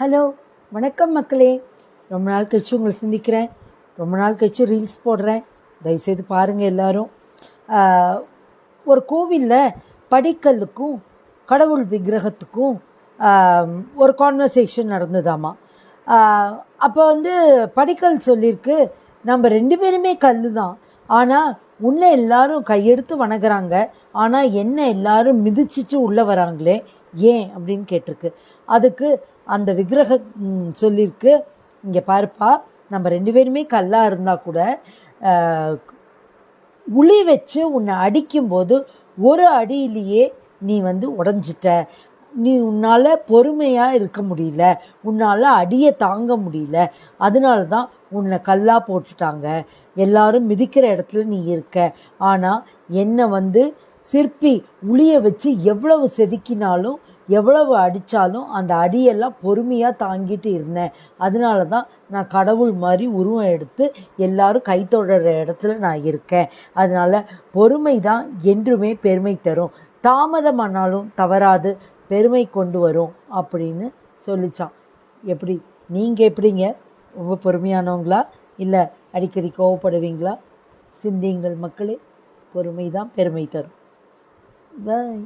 Hello வணக்கம் மக்களே. ரொம்ப நாள் கழிச்சு உங்களை சிந்திக்கிறேன். ரொம்ப நாள் கழிச்சு ரீல்ஸ் போடுறேன். தயவுசெய்து பாருங்கள் எல்லாரும். ஒரு கோவிலில் படிக்கல்லுக்கும் கடவுள் விக்கிரகத்துக்கும் ஒரு கான்வர்சேஷன் நடந்ததாமா. அப்போ வந்து படிக்கல் சொல்லியிருக்கு நம்ம ரெண்டு பேருமே கல் தான் ஆனால் உன்னை எல்லாரும் கையெடுத்து வணங்குறாங்க. ஆனால் என்ன எல்லாரும் மிதிச்சிட்டு உள்ளே வராங்களே. ஏன் அப்படின்னு கேட்டிருக்கு. அதுக்கு அந்த விக்கிரக சொல்லியிருக்கு. இங்கே பாருப்பா நம்ம ரெண்டு பேருமே கல்லாக இருந்தால் கூட உளி வச்சு உன்னை அடிக்கும்போது ஒரு அடியிலேயே நீ வந்து உடஞ்சிட்ட. நீ உன்னால் பொறுமையாக இருக்க முடியல. உன்னால் அடியை தாங்க முடியல. அதனால தான் உன்னை கல்லாக போட்டுட்டாங்க. எல்லாரும் மிதிக்கிற இடத்துல நீ இருக்க. ஆனால் என்னை வந்து சிற்பி உளியை வச்சு எவ்வளவு செதுக்கினாலும் எவ்வளவு அடித்தாலும் அந்த அடியெல்லாம் பொறுமையாக தாங்கிட்டு இருந்தேன். அதனால தான் நான் கடவுள் மாதிரி உருவம் எடுத்து எல்லாரும் கை இடத்துல நான் இருக்கேன். அதனால் பொறுமை தான் என்றுமே பெருமை தரும். தாமதமானாலும் தவறாது பெருமை கொண்டு வரும் அப்படின்னு சொல்லிச்சான். எப்படி? நீங்கள் எப்படிங்க? ரொம்ப பொறுமையானவங்களா? இல்லை அடிக்கடி கோவப்படுவீங்களா? சிந்தியுங்கள் மக்களே பொறுமை தான் பெருமை தரும். với